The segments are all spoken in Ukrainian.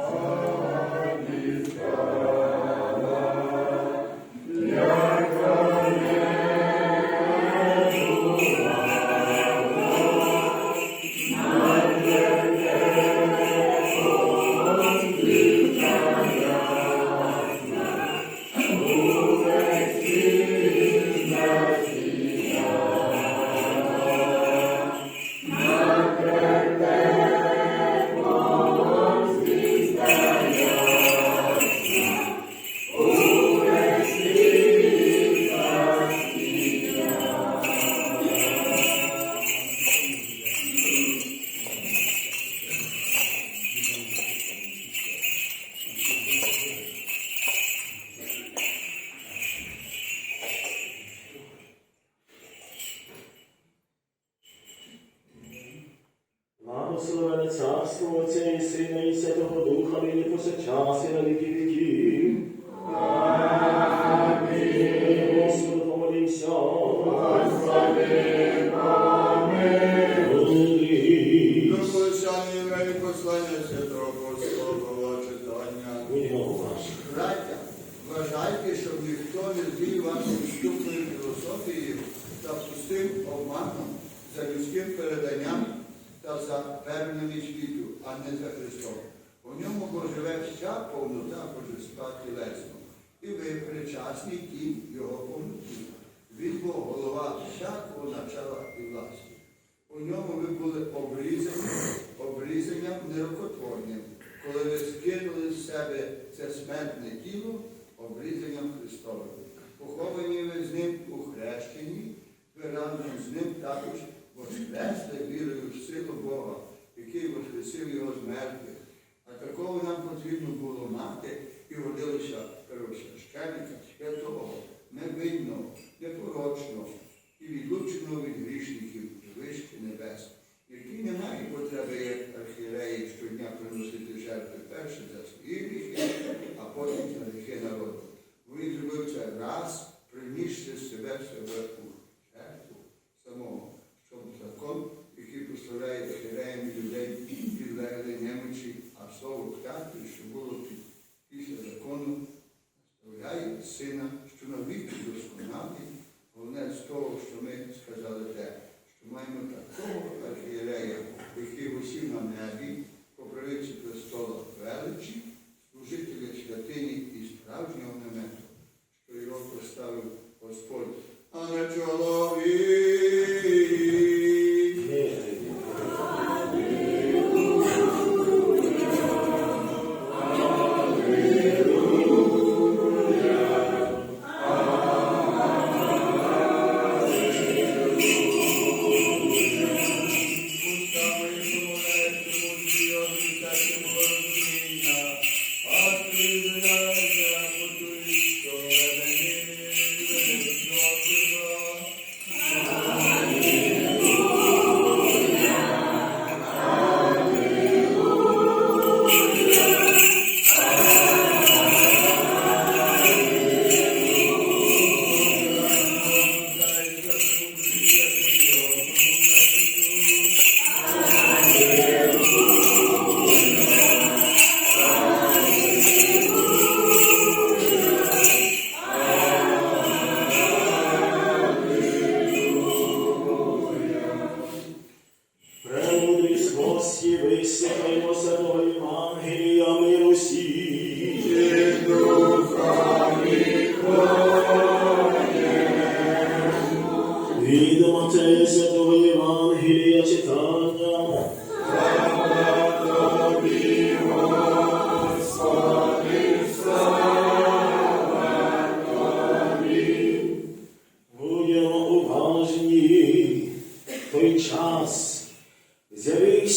Благословене Отця і Сина і Святого Духа, нині повсякчас і на віки віків. У бо живе вся повнота божества тілесно, і ви причасні тім його повноті. Він бо голова всякого начала і власті. У ньому ви були обрізані, обрізанням нерокотворним, коли ви скинули з себе це смертне тіло, обрізанням Христовим. Поховані ви з ним у хрещенні, ви разом з ним також воскресли вірою в силу Бога, який воскресив його з мертвих. А такого нам потрібно було мати і родилося первосвященника святого, невинного, непорочного і відлученого від грішників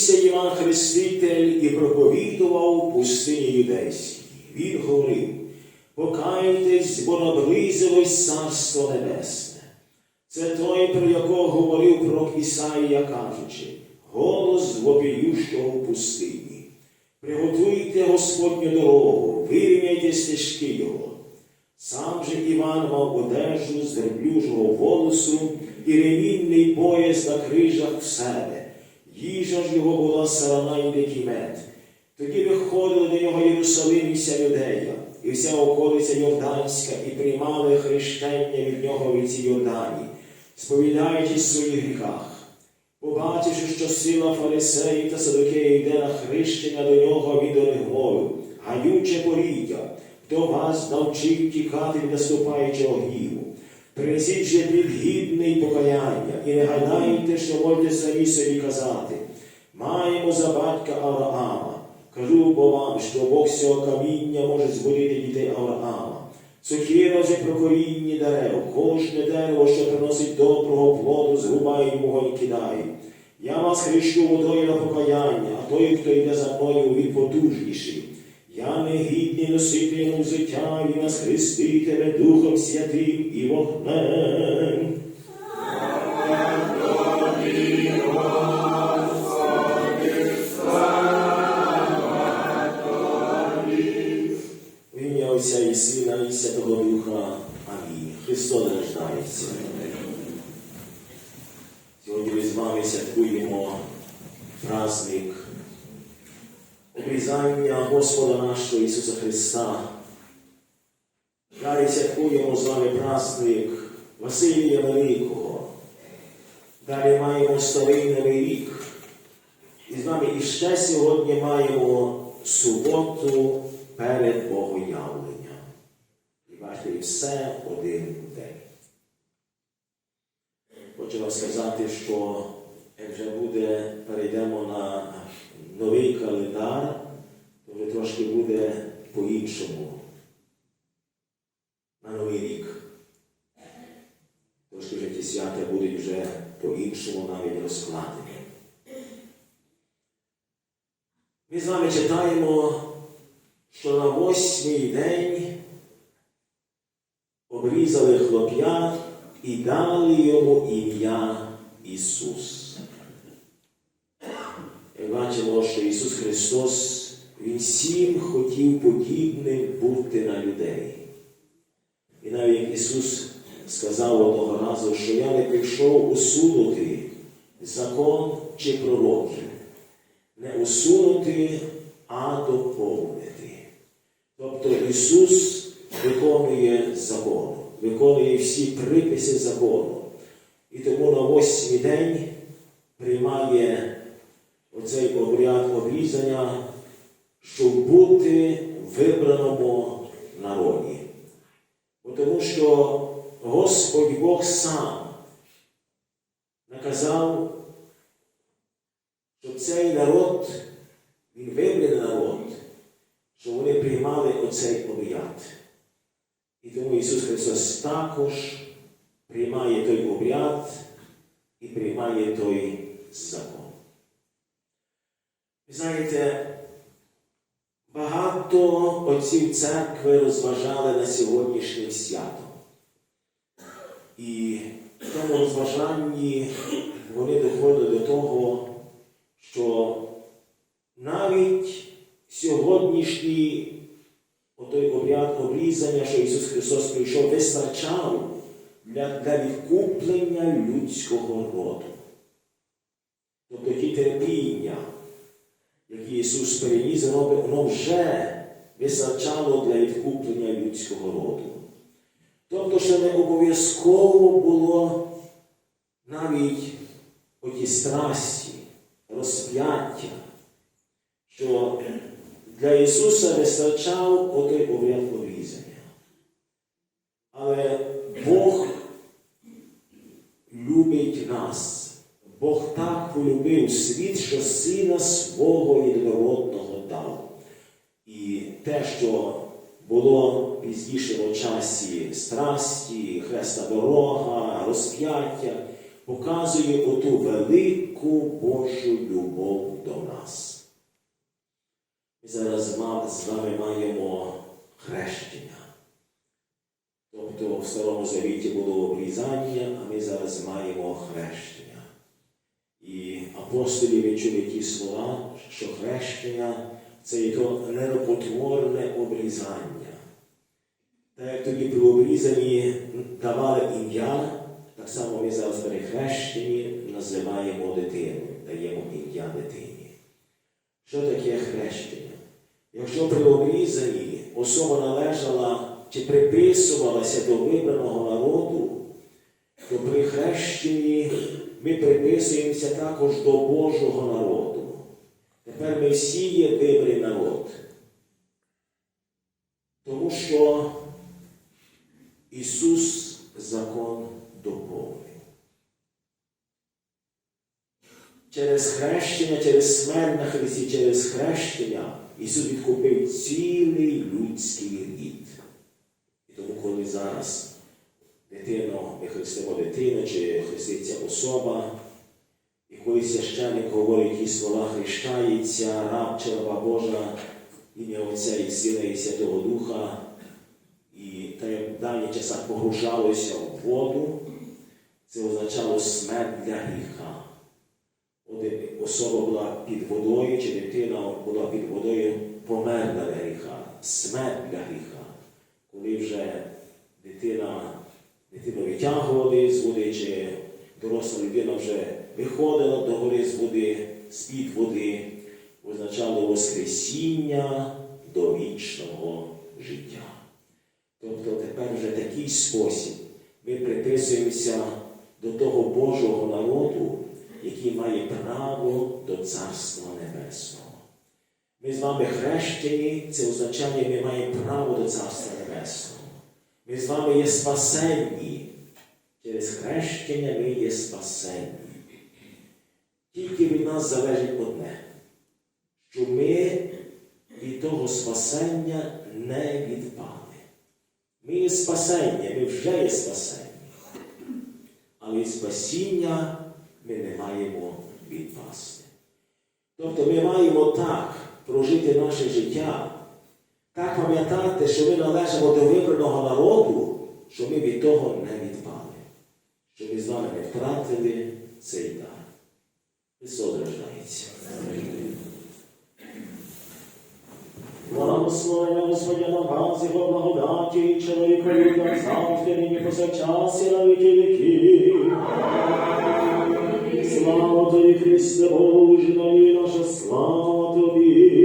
з'явився Іван Хреститель і проповідував пустині юдейській. Він говорив, покайтесь, бо наблизилось Царство Небесне. Це той, про якого говорив пророк Ісаїя, кажучи, голос вопіющого в пустині. Приготуйте Господню дорогу, вирівняйте стежки Його. Сам же Іван мав одежу з верблюжого волосу і ремінний пояс на крижах в себе. Їжа ж його була сарана і дикий мед. Тоді виходили його Єрусалим і вся Юдея, і вся околиця Йорданська, і приймали хрещення від нього в ріці Йордані, сповідаючись в своїх гріхах. Побачивши, що сила фарисеїв та садокеїв йде на хрещення до нього, він до гаюче поріддя, хто вас навчив тікати від наступаючого гніву. Принесіть же плід гідний покаяння, і не гадайте, що можете самі собі казати. Маємо за батька Авраама. Кажу бо вам, що Бог з цього каміння може збудити дітей Авраама. Сокира вже прокорінні дерев, кожне дерево, що приносить доброго плоду, згубає його і кидає. Я вас хрещу водою на покаяння, а той, хто йде за мною, він потужніший. Я не гідний носити йому взуття, він нас хреститиме Духом Святим і вогнем. Христа. Далі святкуємо з вами праздник Василія Великого. Далі маємо Старий Новий рік. І з вами іще сьогодні маємо суботу перед Богоявленням. І бачите, все один день. Хочу вам сказати, що як вже буде, перейдемо на новий календар, то вже трошки буде по-іншому. На новий рік. Трошки вже ті свята будуть вже по-іншому навіть розкладені. Ми з вами читаємо, що на восьмий день обрізали хлоп'я і дали йому ім'я Ісус. Як бачимо, що Ісус Христос, Він всім хотів подібним бути на людей. І навіть як Ісус сказав одного разу, що я не прийшов усунути закон чи пророків, не усунути, а доповнити. Тобто Ісус виконує закон, виконує всі приписи закону. І тому на восьмий день приймає оцей обряд обрізання, щоб бути вибраному народі. Тому що Господь Бог сам наказав, що цей народ, він вибраний народ, щоб вони приймали оцей обряд. І тому Ісус Христос також приймає той обряд і приймає той закон. Ви знаєте, багато отців церкви розважали на сьогоднішнє свято. І в тому розважанні вони доходили до того, що навіть сьогоднішній отой обряд обрізання, що Ісус Христос прийшов, вистачав для, для відкуплення людського роду. Тобто ті терпіння, які Ісус переніс, воно, вже вистачало для відкуплення людського роду. Тобто, що не обов'язково було навіть оті страсті, розп'яття, що для Ісуса вистачав отой обряд обрізання. Але Бог любить нас. Бог так полюбив світ, що сина свого єдинородного дав. І те, що було пізніше в часі страсті, хреста дорога, розп'яття, показує оту велику Божу любов до нас. Ми зараз з вами маємо хрещення. Тобто в Старому Завіті було обрізання, а ми зараз маємо хрещення. Апостолі чули ті слова, що хрещення це є то нерокотворне обрізання. Так як тоді при обрізанні давали ім'я, так само ми зараз при хрещенні називаємо дитину, даємо ім'я дитині. Що таке хрещення? Якщо при обрізанні особа належала чи приписувалася до вибраного народу, то при хрещенні ми приписуємося також до Божого народу. Тепер ми всі є вибраний народ. Тому що Ісус закон доповнив. Через хрещення, через смерть на Христі, через хрещення Ісус відкупив цілий людський рід. І тому, коли зараз дитину, ми хрестимо дитину чи хреститься особа, і коли священник говорить ті слова хрещається, раб чи раба Божа, ім'я Отця і Сина і Святого Духа, і та як в давніх часах погружалося в воду, це означало смерть для гріха. Особа була під водою, чи дитина була під водою, померла для гріха, смерть для гріха. Коли вже дитина, дитину витягували з води, чи доросла людина вже виходила до гори з води, з-під води, означало Воскресіння до вічного життя. Тобто тепер вже такий спосіб ми приписуємося до того Божого народу, який має право до Царства Небесного. Ми з вами хрещені, це означає, ми маємо право до Царства Небесного. Ми з вами є спасенні. Через хрещення ми є спасенні. Тільки від нас залежить одне, що ми від того спасення не відпали. Ми є спасення, ми вже є спасені. Але від спасіння ми не маємо відпасти. Тобто ми маємо так прожити наше життя, так пам'ятати, що ми належимо до вибраного народу, що ми від того не відпали, що ми з вами не втратили цей дар. Христос рождається. Благословення Господя на вас, його благодаті, чоловікові на завжди, нині повсякчас і на віки. Слава тобі, Христе Боже, і наша слава тобі.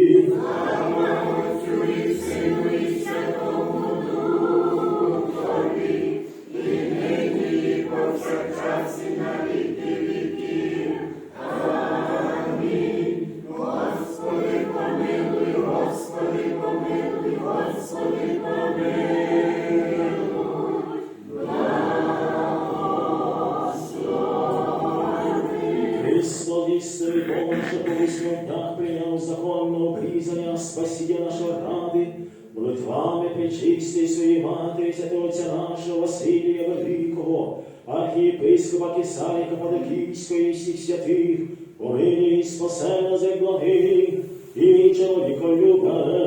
Христос істинний Боже, по висновнях прийняв законне обрізання, спасіння нашої вами причисти своїй матері, святого Отця нашого Василія Великого, архієпископа Кисарія Кападокійської і всіх святих, помилі і спасе нас, як благих, і чоловіколюбе.